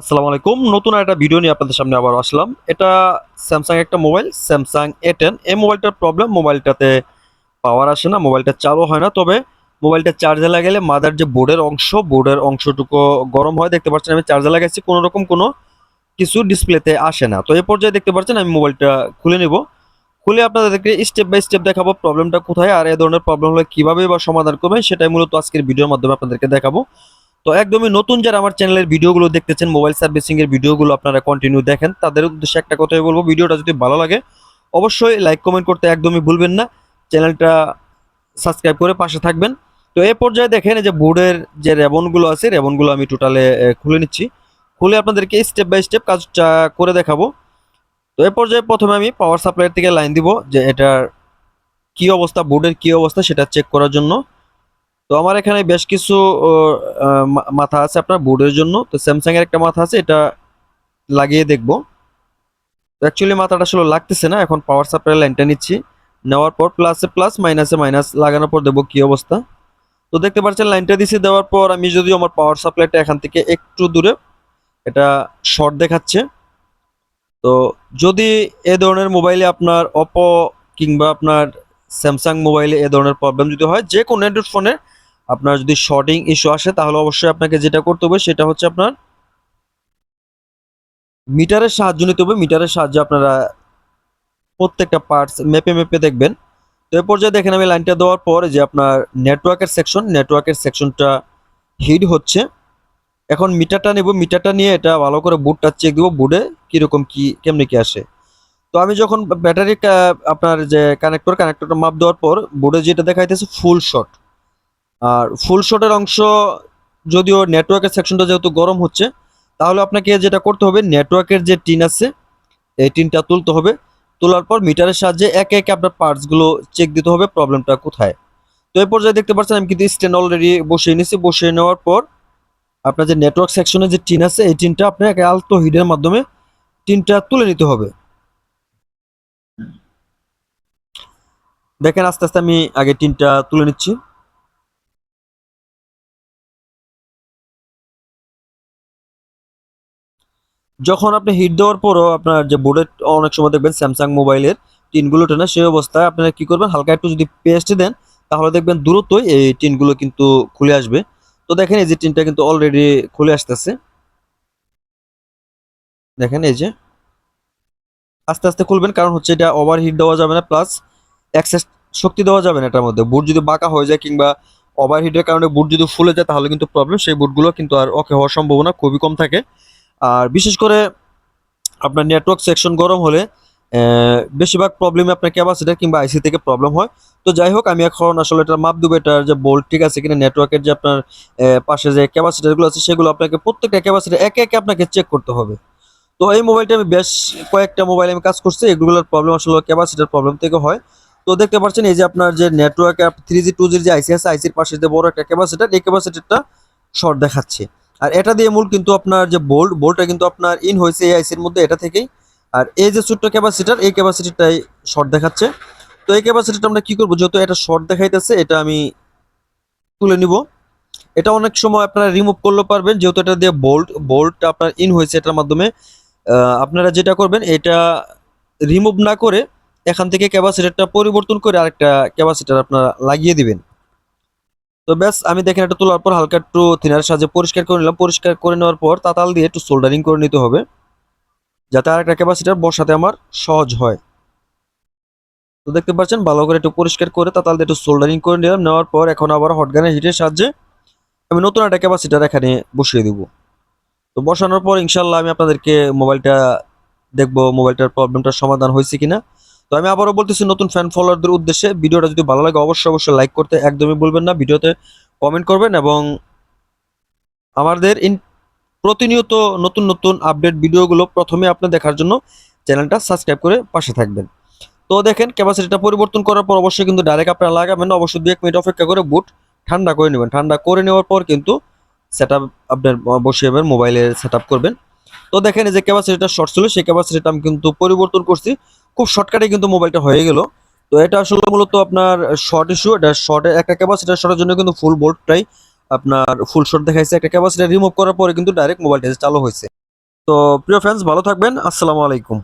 আসসালামু আলাইকুম। নতুন একটা ভিডিও নিয়ে আপনাদের সামনে আবার আসলাম। এটা স্যামসাং একটা মোবাইল স্যামসাং এ টেন এই মোবাইলটার প্রবলেম মোবাইলটাতে পাওয়ার আসে না মোবাইলটা চালু হয় না। তবে মোবাইলটা চার্জে লাগালে মাদার যে বোর্ডের অংশ বোর্ডের অংশটুকু গরম হয়, দেখতে পাচ্ছেন আমি চার্জে লাগাইছি, কোনো রকম কোনো কিছু ডিসপ্লেতে আসে না। তো এই পর্যায়ে দেখতে পাচ্ছেন আমি মোবাইলটা খুলে নিব। খুলে আপনাদেরকে স্টেপ বাই স্টেপ দেখাবো প্রবলেমটা কোথায়, আর এ ধরনের প্রবলেম হলে কীভাবে বা সমাধান করবেন, সেটাই মূলত আজকের ভিডিওর মাধ্যমে আপনাদেরকে দেখাবো। তো একদমই নতুন যারা আমার চ্যানেলের ভিডিওগুলো দেখতেছেন মোবাইল সার্ভিসিং এর ভিডিওগুলো আপনারা কন্টিনিউ দেখেন, তাদের উদ্দেশ্যে একটা কথাই বলব, ভিডিওটা যদি ভালো লাগে, অবশ্যই লাইক কমেন্ট করতে একদমই ভুলবেন না চ্যানেলটা সাবস্ক্রাইব করে পাশে থাকবেন। তো এ পর্যায়ে দেখেন যে বোর্ডের যে রেবনগুলো আছে, রেবনগুলো আমি টোটালে খুলে নিচ্ছি। খুলে আপনাদেরকে স্টেপ বাই স্টেপ কাজটা করে দেখাবো। তো এ পর্যায়ে প্রথমে আমি পাওয়ার সাপ্লাইয়ের থেকে লাইন দিব, যে এটার কি অবস্থা বোর্ডের কি অবস্থা সেটা চেক করার জন্য। তো আমার এখানে বেশ কিছু মাথা আছে আপনার বোর্ডের জন্য। তো স্যামসাং এর একটা মাথা আছে, এটা লাগিয়ে দেখব। তো অ্যাকচুয়ালি মাথাটা আসলে লাগতেছে না, এখন পাওয়ার সাপ্লাই লাইনটা নিচ্ছি। নেওয়ার পর প্লাসে প্লাস মাইনাসে মাইনাস লাগানোর পর দেবো কী অবস্থা। তো দেখতে পাচ্ছেন লাইনটা দিছি, দেওয়ার পর আমি যদি আমার পাওয়ার সাপ্লাইটা এখান থেকে একটু দূরে, এটা শর্ট দেখাচ্ছে। তো যদি এ ধরনের মোবাইলে আপনার অপো কিংবা আপনার স্যামসাং মোবাইলে এ ধরনের প্রবলেম যদি হয় যে কোনো অ্যান্ড্রয়েড ফোনে আপনার যদি শর্টিং ইস্যু আসে, তাহলে অবশ্যই আপনাকে যেটা করতে হবে, সেটা হচ্ছে আপনার মিটারের সাহায্য নিতে হবে। মিটারের সাহায্যে আপনারা প্রত্যেকটা পার্টস মেপে মেপে দেখবেন। তো এ পর্যায়ে দেখেন আমি লাইনটা দেওয়ার পর যে আপনার নেটওয়ার্কের সেকশন নেটওয়ার্কের সেকশনটা হিট হচ্ছে। এখন মিটারটা নেব, মিটারটা নিয়ে এটা ভালো করে বুটটা চেক দিব বুটে কীরকম কি, কেমনে কি আসে। তো আমি যখন ব্যাটারি আপনার যে কানেক্টর কানেক্টরটা মাপ দেওয়ার পর বোর্ডে যেটা দেখাইতেছে ফুল শট আর ফুল শটের অংশ যদিও নেটওয়ার্কের সেকশনটা যেহেতু গরম হচ্ছে, তাহলে আপনাকে যেটা করতে হবে নেটওয়ার্কের যে টিন আছে, এই টিনটা তুলতে হবে। তোলার পর মিটারের সাহায্যে একে একে আপনার পার্টসগুলো চেক দিতে হবে প্রবলেমটা কোথায়। তো এই পর্যায়ে দেখতে পাচ্ছেন, আমি কিন্তু স্ট্যান্ড অলরেডি বসিয়ে নিয়েছি। বসিয়ে নেওয়ার পর আপনার যে নেটওয়ার্ক সেকশনে যে টিন আছে, এই টিনটা আপনাকে আলতো হিডের মাধ্যমে টিনটা তুলে নিতে হবে। দেখেন আস্তে আস্তে আমি আগে টিনটা তুলে নিচ্ছি। যখন আপনি হিট দেওয়ার পরও আপনার যে বোর্ডের অনেক সময় দেখবেন স্যামসাং মোবাইলের টিনগুলো টেনে সেই অবস্থায় আপনারা কি করবেন? হালকা একটু যদি পেস্ট দেন, তাহলে দেখবেন দ্রুতই এই টিনগুলো কিন্তু খুলে আসবে। তো দেখেন এই যে টিনটা কিন্তু অলরেডি খুলে আসতেছে। দেখেন এই যে আস্তে আস্তে খুলবেন, কারণ হচ্ছে এটা ওভার হিট দেওয়া যাবে না প্লাস এক্সেস শক্তি দেওয়া যাবে না এটার মধ্যে। বুট যদি বাঁকা হয়ে যায় কিংবা ওভার হিটের কারণে বুট যদি ফুলে যায়, তাহলে কিন্তু প্রবলেম সেই বুটগুলো কিন্তু আর ওকে হওয়ার সম্ভাবনা খুবই কম থাকে। আর বিশেষ করে আপনার নেটওয়ার্ক সেকশন গরম হলে বেশিরভাগ প্রবলেমে আপনার ক্যাপাসিটার কিংবা আইসি থেকে প্রবলেম হয়। তো যাই হোক, আমি এখন আসলে এটার মাপ দেবো, এটার যে বোল্ট ঠিক আছে কিনা নেটওয়ার্কের যে আপনার পাশে যে ক্যাপাসিটারগুলো আছে, সেগুলো আপনাকে প্রত্যেকটা ক্যাপাসিটার একে একে আপনাকে চেক করতে হবে। তো এই মোবাইলটা আমি বেশ কয়েকটা মোবাইলে আমি কাজ করছি, এগুলোর প্রবলেম আসলে ক্যাপাসিটার প্রবলেম থেকে হয়। তো দেখতে পাচ্ছেন, এই যে আপনার যে নেটওয়ার্ক থ্রি জি টু জির যে আইসি আছে আইসির পাশে যে বড় একটা ক্যাপাসিটার এই ক্যাপাসিটারটা শর্ট দেখাচ্ছে। আর এটা দিয়ে মূল কিন্তু আপনার যে বোল্ট বোল্টটা কিন্তু আপনার ইন হয়েছে এই আইসির মধ্যে এটা থেকেই। আর এই যে ছোট্ট ক্যাপাসিটার এই ক্যাপাসিটিটাই শর্ট দেখাচ্ছে। তো এই ক্যাপাসিটিটা আমরা কি করব? যেহেতু এটা শর্ট দেখাইতেছে, এটা আমি তুলে নিব। এটা অনেক সময় আপনারা রিমুভ করলে পারবেন, যেহেতু এটা দিয়ে বোল্ট বোল্টটা আপনার ইন হয়েছে এটার মাধ্যমে। আপনারা যেটা করবেন, এটা রিমুভ না করে এখান থেকে ক্যাপাসিটারটা পরিবর্তন করে আরেকটা ক্যাপাসিটার আপনারা লাগিয়ে দিবেন। তো ব্যাস, আমি দেখেন এটা তোলার পর হালকা একটু থিনার সাহায্যে পরিষ্কার করে নিলাম। পরিষ্কার করে নেওয়ার পর তাতাল দিয়ে একটু সোল্ডারিং করে নিতে হবে, যাতে আরেকটা ক্যাপাসিটার বসাতে আমার সহজ হয়। তো দেখতে পাচ্ছেন, ভালো করে একটু পরিষ্কার করে তাতাল দিয়ে একটু সোল্ডারিং করে নিলাম। নেওয়ার পর এখন আবার হটগানের হিটের সাহায্যে আমি নতুন একটা ক্যাপাসিটার এখানে বসিয়ে দিব। তো বসানোর পর ইনশাল্লাহ আমি আপনাদেরকে মোবাইলটা দেখব, মোবাইলটার প্রবলেমটার সমাধান হয়েছে কিনা। তো আমি আবারও বলতেছি, নতুন ফ্যান ফলোয়ারদের উদ্দেশ্যে ভিডিওটা যদি ভালো লাগে, অবশ্যই অবশ্যই লাইক করতে একদমই বলবেন না। ভিডিওতে কমেন্ট করবেন এবং আমাদের ইন প্রতিনিয়ত নতুন নতুন আপডেট ভিডিওগুলো প্রথমে আপনি দেখার জন্য চ্যানেলটা সাবস্ক্রাইব করে পাশে থাকবেন। তো দেখেন ক্যাপাসিটিটা পরিবর্তন করার পর অবশ্যই কিন্তু ডাইরেক্ট আপনারা লাগাবেন। অবশ্যই দু এক মিনিট অপেক্ষা করে বুট ঠান্ডা করে নেবেন। ঠান্ডা করে নেওয়ার পর কিন্তু সেট আপ আপনার বসিয়ে মোবাইলে সেট করবেন। তো দেখেন, এই যে ক্যাপাসিটিটা শর্ট ছিল, সেই ক্যাপাসিটিটা আমি কিন্তু পরিবর্তন করছি। খুব শর্টকাটে কিন্তু মোবাইলটা হয়ে গেল। তো এটা আসলে মূলত আপনার শর্ট ইস্যু এটা শর্টে একটা ক্যাপাসিটার শর্টের জন্য কিন্তু ফুল বোর্ডটাই আপনার ফুল শর্ট দেখাইছে। একটা ক্যাপাসিটার রিমুভ করার পরে কিন্তু ডাইরেক্ট মোবাইলটা চালু হয়েছে। তো প্রিয় ফ্রেন্ডস ভালো থাকবেন। আসসালামু আলাইকুম।